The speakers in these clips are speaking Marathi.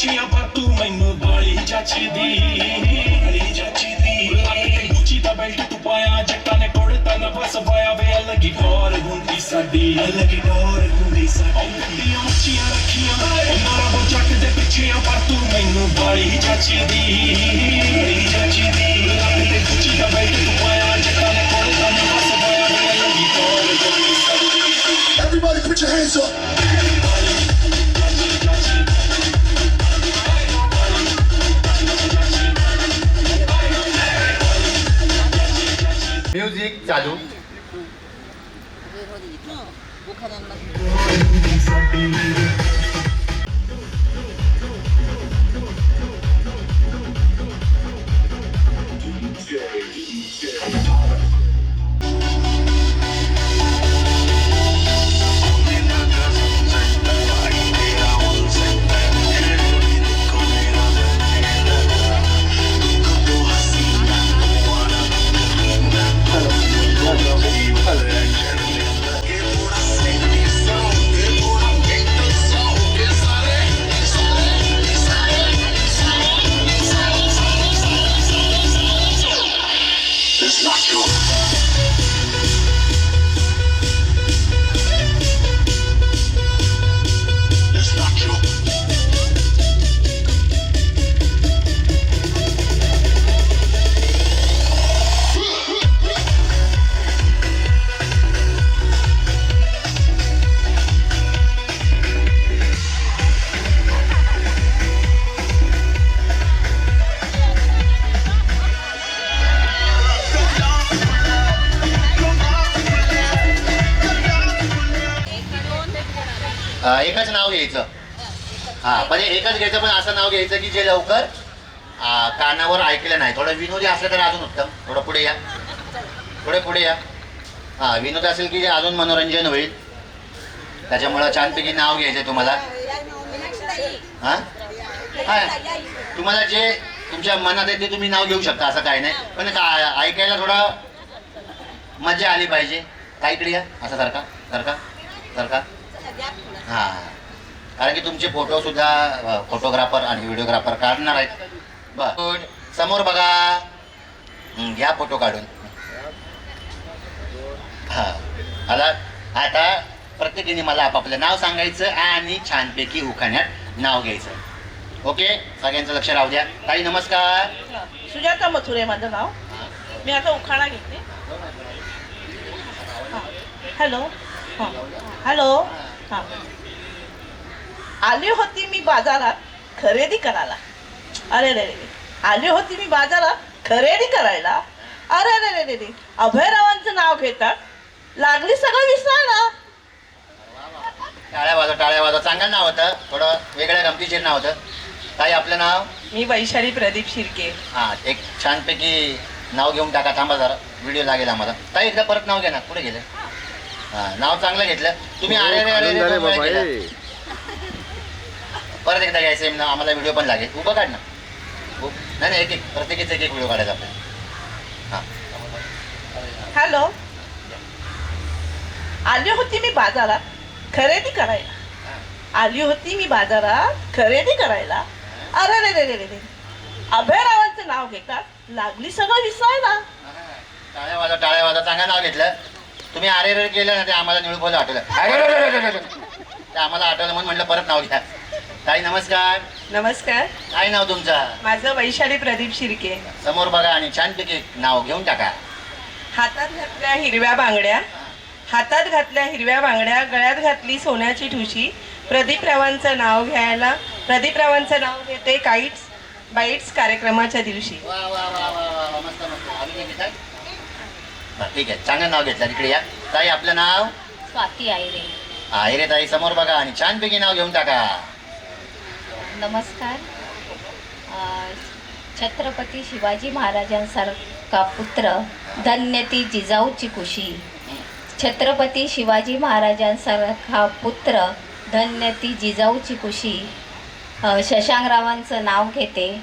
tinha pra tu, mas meu body já te di Gucci दा बेल्ट तू पाया जट्टा ने कोड़ता ना बस पाया वे अलग ही और हुंदी साडी. अलग ही और हुंदी साडी. अंतियां उचियां रखियां मारा वो जट दे पिछियां पर तू मैनू बड़ी जाची दी. बड़ी जाची दी. गुची दा बेल्ट तू पाया जट्टा ने कोड़ता ना बस पाया वे अलग ही और हुंदी sari. Everybody put your hands up. 자주? 네, 저도 있고. 목하는 맛. हा पण एकच घ्यायचं पण असं नाव घ्यायचं की जे लवकर कानावर ऐकलं नाही. थोडं विनोदी असलं तर अजून उत्तम. थोडं पुढे या. पुढे पुढे या. हा विनोद असेल की जे अजून मनोरंजन होईल. त्याच्यामुळं छानपैकी नाव घ्यायचं तुम्हाला. हा? हा. तुम्हाला जे तुमच्या मनात आहे ते तुम्ही नाव घेऊ शकता असं काही नाही. पण का- ऐकायला थोडं मजा आली पाहिजे. काय इकडे या. असं सारखा सारखा सारखा. हा. कारण की तुमचे फोटो सुद्धा फोटोग्राफर आणि व्हिडिओग्राफर काढणार आहेत. बर. समोर बघा. घ्या फोटो काढून. हा. आला आता प्रत्येकीने मला आपापलं नाव सांगायचं आणि छानपैकी उखाण्यात नाव घ्यायचं. ओके? सगळ्यांचं लक्ष राहू द्या. ताई नमस्कार. सुजाता मथुरे माझं नाव. मी आता उखाणा घेते. हां. हॅलो हां. हॅलो हां. आली होती मी बाजारात खरेदी करायला. अरे रे रे रे. आली होती मी बाजारात खरेदी करायला. अरे रे रे रे रे. अभयरावांचं नाव घेतात लागली सगळं विसरायला टाळ्या वाजव टाळ्या वाजव. चांगलं नाव होतं. थोडं वेगळ्या गमतीशीर नाव होतं. ताई आपलं नाव? मी वैशाली प्रदीप शिर्के. हां एक छानपैकी नाव घेऊन टाका. थांबा जरा. व्हिडिओ लागेल आम्हाला. ताई एकदा परत नाव घ्या ना. कुठे गेलं? हां नाव चांगलं घेतलं. तुम्ही अरे रे अरे रे वेळा केलं. परत एकदा घ्यायचं आहे ना आम्हाला व्हिडिओ पण लागेल. उभं काढ ना. नाही नाही एक एक. प्रत्येकीचा एक एक व्हिडिओ काढायचा आपल्याला. हां. हॅलो आली होती मी बाजारात खरेदी करायला. आली होती मी बाजारात खरेदी करायला. अरे रे रे रे रे रे अभयरावांचं नाव घेतात. लागली सगळं विसरायला टाळ्या वाजा टाळ्या वाजा चांगलं नाव घेतलं. तुम्ही अरे रे केलं ना ते आम्हाला निळून आठवलं. अरे. रे रे रे रे रे. ते आम्हाला आठवलं म्हणून म्हटलं परत नाव घ्या. ताई नमस्कार. नमस्कार. काय नाव तुमचं? माझं वैशाली प्रदीप शिर्के. समोर बघा आणि छानपैकी नाव घेऊन टाका. हातात घातल्या हिरव्या बांगड्या. हातात घातल्या हिरव्या बांगड्या. गळ्यात घातली सोन्याची ठुशी. प्रदीप रावांचं नाव घ्यायला प्रदीप रावांचं नाव घेते काईट्स बाईट्स कार्यक्रमाच्या दिवशी. वा वा वा वा वा वा मस्त मस्त. अजून एक ताई बरं ठीक आहे. चांगलं नाव घेतलं. इकडे या. ताई आपलं नाव? स्वाती आयरे आहे रे ताई समोर बघा आणि छानपैकी नाव घेऊन टाका. नमस्कार. अ, छत्रपती शिवाजी महाराजांसारखा पुत्र धन्य ती जिजाऊची कुशी. छत्रपती शिवाजी महाराजांसारखा पुत्र धन्य ती जिजाऊची कुशी. अ, शशांकरावांचं नाव घेते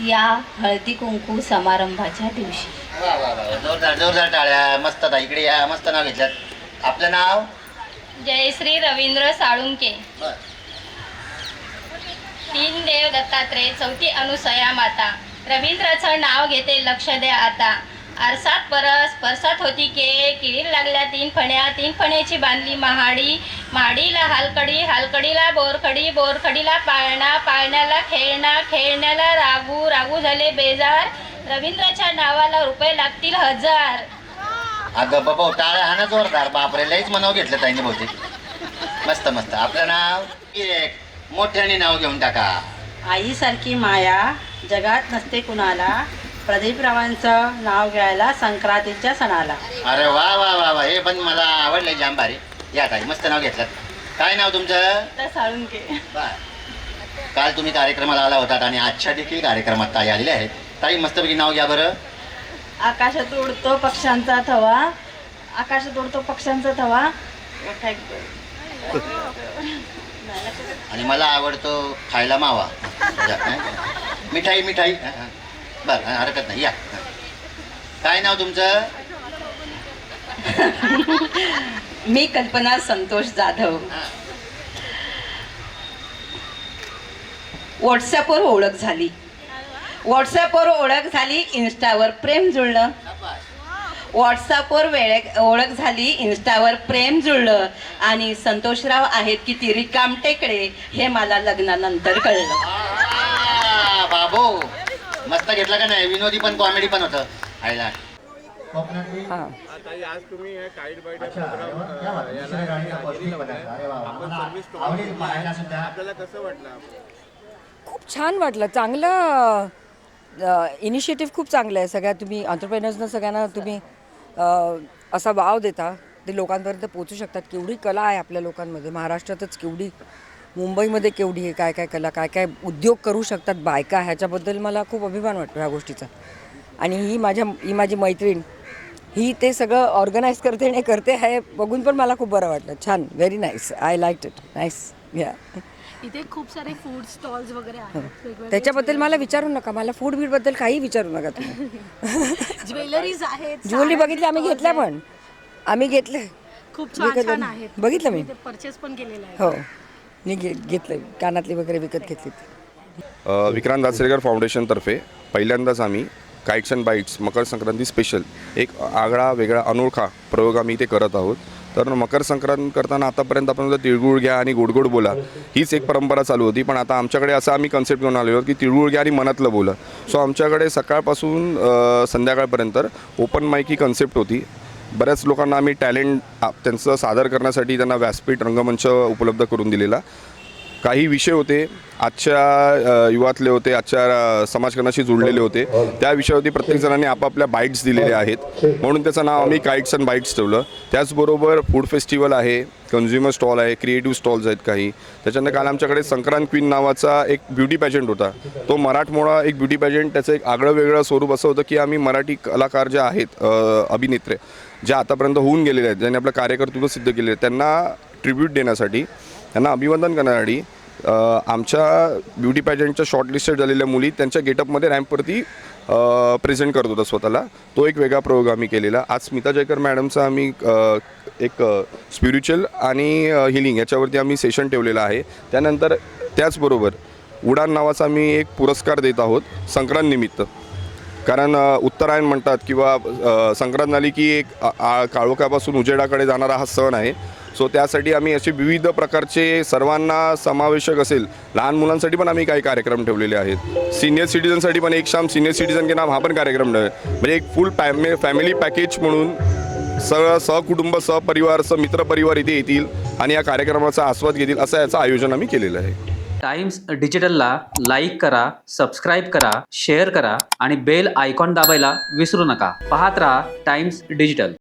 या हळदी कुंकू समारंभाच्या दिवशी. वा वा वा वा. जोरदार जोरदार टाळ्या. मस्त ताई इकडे या. मस्त नाव घेतलं आपलं नाव? जयश्री रवींद्र साळुंके. तीन देव दत्तात्रय चौथी अनुसया माता. रवींद्राचं नाव घेते लक्ष द्या आता. आरसात परस परसात होती के किळीर लागल्या तीन फण्या तीन फण्याची बांधली महाडी. महाडीला हालकडी हालकडीला बोरखडी बोरखडीला पाळणा पाळण्याला खेळणा खेळण्याला रागू रागू झाले बेजार. रवींद्राच्या नावाला रुपये लागतील हजार. अगं बाबा टाळ्या हा ना जोरदार. बापरे लईच मनाव घेतलं ताईने बहुतेक. मस्त मस्त. आपलं नाव? एक. मोठ्याने नाव घेऊन टाका. आईसारखी माया जगात नसते कुणाला. प्रदीपरावांचं नाव घ्यायला संक्रांतीच्या सणाला. अरे वा वा वा वा. हे पण मला आवडलंय जाम भारी या ताई मस्त नाव घेतलं. काय नाव तुमचं? तर साळुंके. बर. काल तुम्ही कार्यक्रमाला आला होतात आणि आजच्या देखील कार्यक्रमात ताई आलेल्या आहेत. ताई मस्तपैकी नाव घ्या बरं. आकाशात उडतो पक्ष्यांचा थवा आकाशात उडतो पक्ष्यांचा थवा काय आणि मला आवडतो खायला मावा? मिठाई मिठाई. बरं हरकत नाही या हं. काय नाव तुमचं मी कल्पना संतोष जाधव हं. व्हॉट्सॲपवर ओळख झाली व्हॉट्सॲपवर ओळख झाली इन्स्टावर प्रेम जुळलं. व्हॉट्सॲपवर वेळ ओळख झाली इन्स्टावर प्रेम जुळलं. आणि संतोषराव आहेत की ती रिकाम टेकडे हे मला लग्नानंतर कळलं. बाबू मस्त घेतला का नाही? विनोदी पण कॉमेडी पण होतं. आयला खूप छान वाटलं चांगलं. इनिशिएटिव्ह खूप चांगलं आहे. सगळ्या तुम्ही ऑन्टरप्रेनर्सना सगळ्यांना तुम्ही असा वाव देता ते लोकांपर्यंत पोचू शकतात. केवढी कला आहे आपल्या लोकांमध्ये. महाराष्ट्रातच केवढी मुंबईमध्ये केवढी आहे काय काय कला काय काय उद्योग करू शकतात बायका ह्याच्याबद्दल मला खूप अभिमान वाटतो ह्या गोष्टीचा. आणि ही माझ्या ही माझी मैत्रीण ही ते सगळं ऑर्गनाईज करते आणि करते हे बघून पण मला खूप बरं वाटलं. छान very nice I like it nice या इथे खूप सारे फूड स्टॉल्स वगैरे आहेत. वेगवेगळे त्याच्याबद्दल मला विचारू नका. मला फूड बीडबद्दल काही विचारू नका तुम्ही. ज्वेलरीज आहेत ज्वेलरी बघितली आम्ही घेतल्या. पण. आम्ही घेतले. खूप छान विकत छान बघ- आहेत. बघितलं मी. परचेस पण केलेलं आहे. हो. मी घे घेतले कानातली वगैरे विकत घेतली अ, विक्रांत दासरेकर फाउंडेशनतर्फे पहिल्यांदाच आम्ही kites and bites Makar Sankranti special एक आगळा वेगळा अनोळखा प्रयोग आम्ही इथे करत आहोत. तर मकर संक्रांत करताना आतापर्यंत आपण तिळगुळ घ्या आणि गोडगोड बोला. हीच एक परंपरा चालू होती. पण आता आमच्याकडे असं आम्ही कन्सेप्ट घेऊन आलेलो की तिळगुळ घ्या आणि मनातलं बोला. सो आमच्याकडे सकाळपासून संध्याकाळपर्यंत ओपन माईक ही कन्सेप्ट होती. बऱ्याच लोकांना आम्ही टॅलेंट त्यांचं सादर करण्यासाठी त्यांना व्यासपीठ रंगमंच उपलब्ध करून दिलेला. काही विषय होते आजच्या युवातले होते आजच्या अ, समाजकारणाशी जुळलेले होते. त्या विषयावरती प्रत्येक जणांनी आपापल्या बाईट्स दिलेले आहेत. म्हणून त्याचं नाव आम्ही काईट्स अँड बाईट्स ठेवलं. त्याचबरोबर फूड फेस्टिवल आहे कन्झ्युमर स्टॉल आहे क्रिएटिव्ह स्टॉल्स आहेत काही. त्याच्यानंतर काल आमच्याकडे संक्रांत क्वीन नावाचा एक ब्युटी पॅजंट होता. तो मराठमोळा एक ब्युटी पॅजंट त्याचं एक आगळं वेगळं स्वरूप असं होतं की आम्ही मराठी कलाकार जे आहेत अभिनेत्रे जे आतापर्यंत होऊन गेलेले आहेत ज्यांनी आपलं कार्यकर्तृत्व सिद्ध केले त्यांना ट्रिब्यूट देण्यासाठी त्यांना अभिवंदन करण्यासाठी आमच्या ब्युटी पॅजंटच्या शॉर्टलिस्टेड झालेल्या मुली त्यांच्या गेटअपमध्ये रॅम्पवरती प्रेझेंट करत होता स्वतःला. तो एक वेगळा प्रयोग आम्ही केलेला. आज स्मिता जयकर मॅडमचा आम्ही एक स्पिरिच्युअल आणि हिलिंग याच्यावरती आम्ही सेशन ठेवलेलं आहे. त्यानंतर त्याचबरोबर उडान नावाचा आम्ही एक पुरस्कार देत आहोत संक्रांतनिमित्त कारण उत्तरायण म्हणतात किंवा संक्रांत आली की एक आ- आ- काळोखापासून उजेडाकडे जाणारा हा सण आहे. सो त्यासाठी आम्ही असे विविध प्रकारचे सर्वांना समावेशक असेल लहान मुलांसाठी पण आम्ही काही कार्यक्रम ठेवलेले आहेत. सिनियर सिटीजनसाठी पण एक शाम सिनियर सिटीजन के नाम हा पण कार्यक्रम ठेवला म्हणजे एक फुल फॅमि फॅमिली पॅकेज म्हणून सगळं सहकुटुंब सहपरिवार सहमित्रपरिवार इथे येतील आणि या कार्यक्रमाचा आस्वाद घेतील असं याचं आयोजन आम्ही केलेलं आहे. टाइम्स डिजिटलला लाईक करा सबस्क्राईब करा शेअर करा आणि बेल आयकॉन दाबायला विसरू नका. पाहत राहा टाइम्स डिजिटल